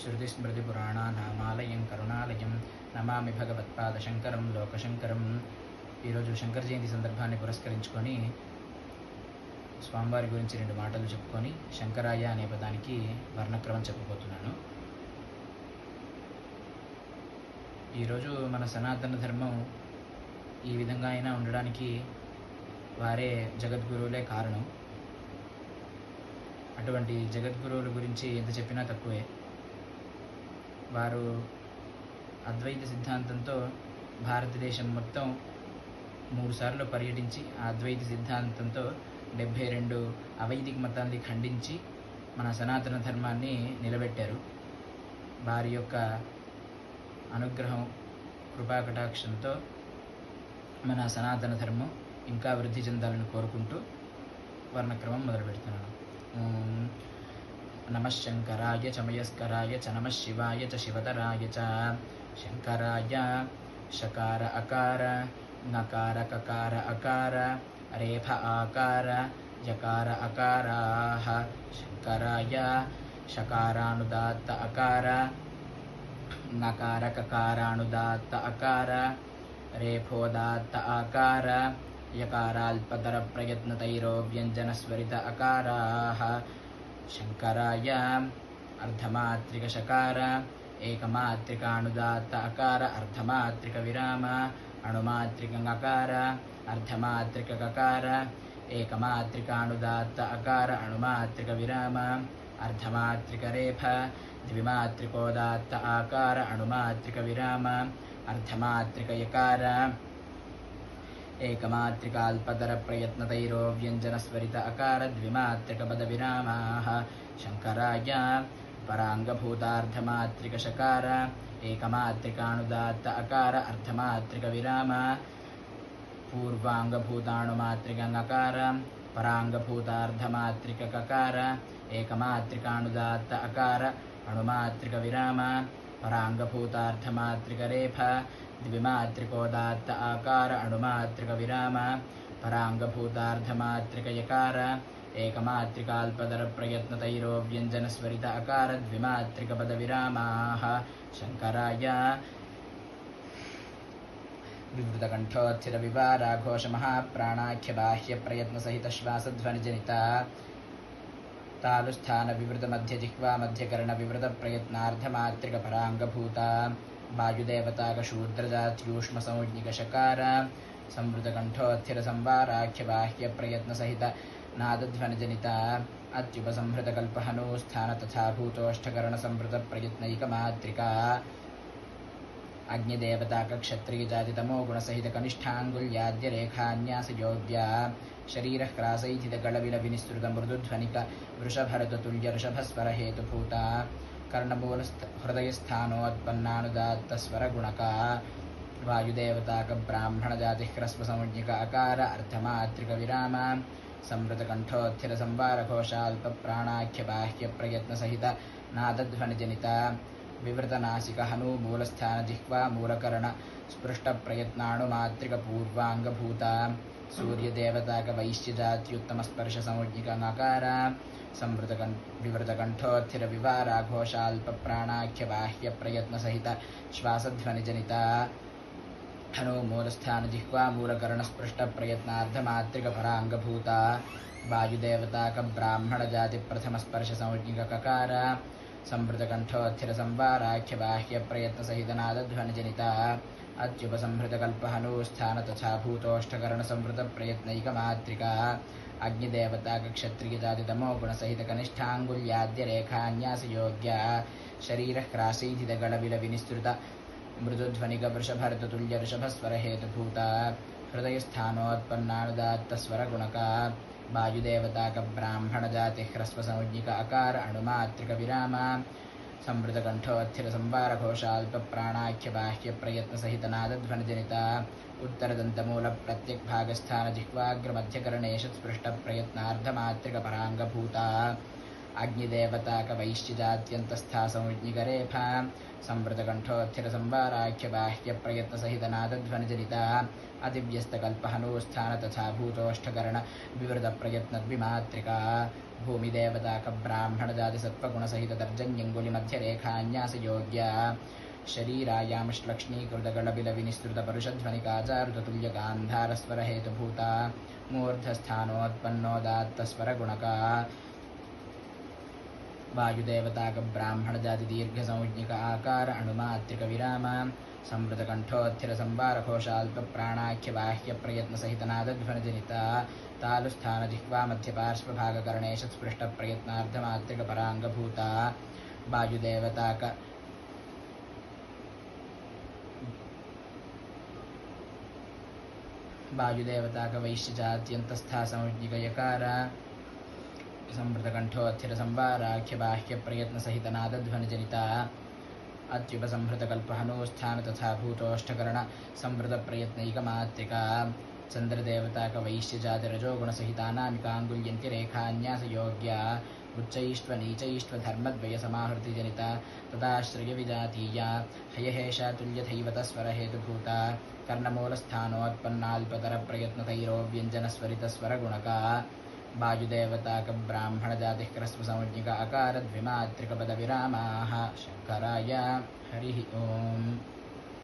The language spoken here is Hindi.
శృతిస్మృతిపురాణానామాలయం కరుణాలయం నమామి భగవత్పాదశంకరం లోకశంకరం ఈరోజు శంకర జయంతి సందర్భాన్ని పురస్కరించుకొని స్వామివారి గురించి రెండు మాటలు చెప్పుకొని శంకరాయ అనే పదానికి వర్ణక్రమం చెప్పబోతున్నాను. ఈరోజు మన సనాతన ధర్మం ఈ విధంగా అయినా ఉండడానికి వారే జగద్గురువులే కారణం. అటువంటి జగద్గురువుల గురించి ఎంత చెప్పినా తక్కువే. వారు అద్వైత సిద్ధాంతంతో భారతదేశం మొత్తం మూడుసార్లు పర్యటించి ఆ అద్వైత సిద్ధాంతంతో డెబ్భై రెండు అవైదిక మతాన్ని ఖండించి మన సనాతన ధర్మాన్ని నిలబెట్టారు. వారి యొక్క అనుగ్రహం కృపాకటాక్షంతో మన సనాతన ధర్మం ఇంకా వృద్ధి చెందాలని కోరుకుంటూ వర్ణక్రమం మొదలు పెడుతున్నాను ನಮಃ ಶಂಕರಾಯ ಚಮಯಸ್ಕರಾಯ ಚ ನಮಃ ಶಿವಾಯ ಚ ಶಿವಧರಾಯ ಚ ಶಂಕರಾಯ ಶಕಾರ ಅಕಾರ ನಕಾರ ಕಕಾರ ಅಕಾರ ರೇಫ ಆಕಾರ ಯಕಾರ ಅಕಾರಾಹ ಶಂಕರಾಯ ಶಕಾರಾನುದಾತ್ತ ಅಕಾರ ನಕಾರ ಕಕಾರಾನುದಾತ್ತ ಅಕಾರ ರೇಫೋದಾತ್ತ ಆಕಾರ ಯಕಾರಾಲ್ಪದರ ಪ್ರಯತ್ನತೈರೋ ವ್ಯಂಜನಸ್ವರಿತ ಅಕಾರಾಹ शङ्कराय अर्धमात्रिकशकार एकमातृकानुदात्त अकार अर्धमात्रिकविराम अणुमातृकङकार अर्धमातृकगकार एकमातृकानुदात्त अकार अणुमात्रिकविराम अर्धमात्रिकरेफ द्विमात्रिकोदात्त आकार अणुमात्रिकविराम अर्धमात्रिकयकार రేఫ ద్విమాత్రికోదాత్త ఆకార అణుమాత్రిక విరామ అర్ధమాత్రిక యకార ఏకమాత్రికాల్పదర ప్రయత్నతైరో వ్యంజనస్వరిత అకార ద్విమాత్రిక पराङ्गभूतार्थमातृकरेफ, द्विमातृकोदात्त आकार, अणुमातृकविराम व्यंजन स्वरित अकार द्विमातृक पद विरामाः शंकराय विवृतकण्ठोच्चिरविवाराघोषमः प्राणाख्य बाह्य द्विमातृकपदविरामाः। शङ्कराय। विवृतकण्ठोत्थिरविवाराघोषमहाप्राणाख्यबाह्यप्रयत्नसहितश्वासध्वनिजनिता तालुस्थानविवृतमध्यजिह्वामध्यकर्णविवृतप्रयत्नार्थमात्रिकपराङ्गभूता वायुदेवताकशूद्रजात्यूष्मसंज्ञिकशकार संवृतकण्ठोऽथिरसंवाराख्यबाह्यप्रयत्नसहित नादध्वनजनिता अत्युपसंहृतकल्पहनूस्थान तथा भूतोष्ठकरणसंवृतप्रयत्नैकमात्रिका अग्निदेवता कक्षत्रिय जाति तमोगुणसहित कनिष्ठाङ्गुल्याद्यरेखान्यासयोग्या शरीरः क्रासैथितगळविलविनिसृत मृदुध्वनिक वृषभरतुल्य ऋषभस्वरहेतुभूता कर्णमूलस्थ हृदयस्थानोत्पन्नानुदात्तस्वरगुणका। वायुदेवताकब्राह्मणजातिः ह्रस्वसंज्ञिक अकार अर्थमात्रिकविराम संवृतकण्ठोत्थिरसंवारघोषाल्पप्राणाख्यबाह्यप्रयत्नसहित नादध्वनिजनिता। विवृतनासिक हनु मूलस्थान मूलस्थानजिह्वा मूलकरण स्पृष्टप्रयत्नाणुमातृकपूर्वाङ्गभूता सूर्यदेवताकवैश्चिदात्युत्तमस्पर्शसंज्ञिकनकारा संवृतकण् विवृतकण्ठोत्थिरविवाराघोषाल्पप्राणाख्यबाह्यप्रयत्नसहित श्वासध्वनिजनिता। हनु मूलस्थानजिह्वामूलकरणस्पृष्टप्रयत्नार्धमातृकपराङ्गभूता ककार संवृतकण्ठोऽथिरसंवाराख्यबाह्यप्रयत्नसहितनादध्वनिजनिता अत्युपसंहृतकल्पहनूस्थान तथा भूतोष्टकरणसंवृतप्रयत्नैकमात्रिका अग्निदेवताकक्षत्रियजातितमो गुणसहितकनिष्ठाङ्गुल्याद्यरेखान्यासयोग्या शरीरः क्रासीधितगणविलविनिस्तृत मृदुध्वनिकवृषभर्ततुल्यऋषभस्वरहेतुभूता हृदयस्थानोत्पन्नानुदात्तस्वरगुणका। నాదధ్వనిజనిత అత్యుపసంహృత కల్పహనో స్థాన తథా భూతోష్ఠకరణ अग्निदेवताकवैश्चिदात्यन्तस्था संविज्ञिकरेफा संवृतकण्ठोत्थिरसंवाराख्यबाह्यप्रयत्नसहितनादध्वनिजनिता। अतिव्यस्तकल्पहनोस्थान तथा भूतोष्ठकरणविवृतप्रयत्नद्विमात्रिका भूमिदेवताकब्राह्मणजातिसत्त्वगुणसहितदर्जन्यङ्गुलिमध्यरेखान्यासयोग्या। शरीरायां श्लक्ष्णीकृतगणबिलविनिसृतपरुषध्वनिकाचारुततुल्यगान्धारस्वरहेतुभूता मूर्धस्थानोत्पन्नोदात्तस्वरगुणका। वायुदेवता का ब्राह्मण जाति दीर्घ संज्ञिक आकार अणुमात्रिक विराम संवृत कंठोत्थिर संबार घोषाल्प प्राणाख्य बाह्य प्रयत्न सहित नादध्वन जनिता तालुस्थान जिह्वा मध्य पार्श्व भाग करणेश स्पृष्ट प्रयत्नार्थ मात्रिक परांग भूता वायुदेवता का वायुदेवता का वैश्य जात्यंतस्था संज्ञिक यकारा संभृतकंठोत्थित संवाराख्य बाह्य प्रयत्न सहित संहृतकंठो अथिरसंवाराख्यबाह्यप्रयत्नसहितनादध्वनिजनिता अत्युपसंहृतकल्पहनोस्थान तथा भूतोष्ठकर्ण संवृतप्रयत्नैकमात्यका। चन्द्रदेवताकवैश्यजातिरजोगुणसहितानामिकाङ्गुल्यन्ति रेखान्यासयोग्या उच्चैष्ट्वनीचैष्ट्वधर्मद्वयसमाहृतिजनिता। तदाश्रयविजातीया। हयहेषा तुल्यथैवतस्वरहेतुभूता कर्णमूलस्थानोत्पन्नाल्पतरप्रयत्नतैरो व्यञ्जनस्वरितस्वरगुणका वायुदेवताक द्विमात्रिक पद विरा शंकराय हरिः ओम्।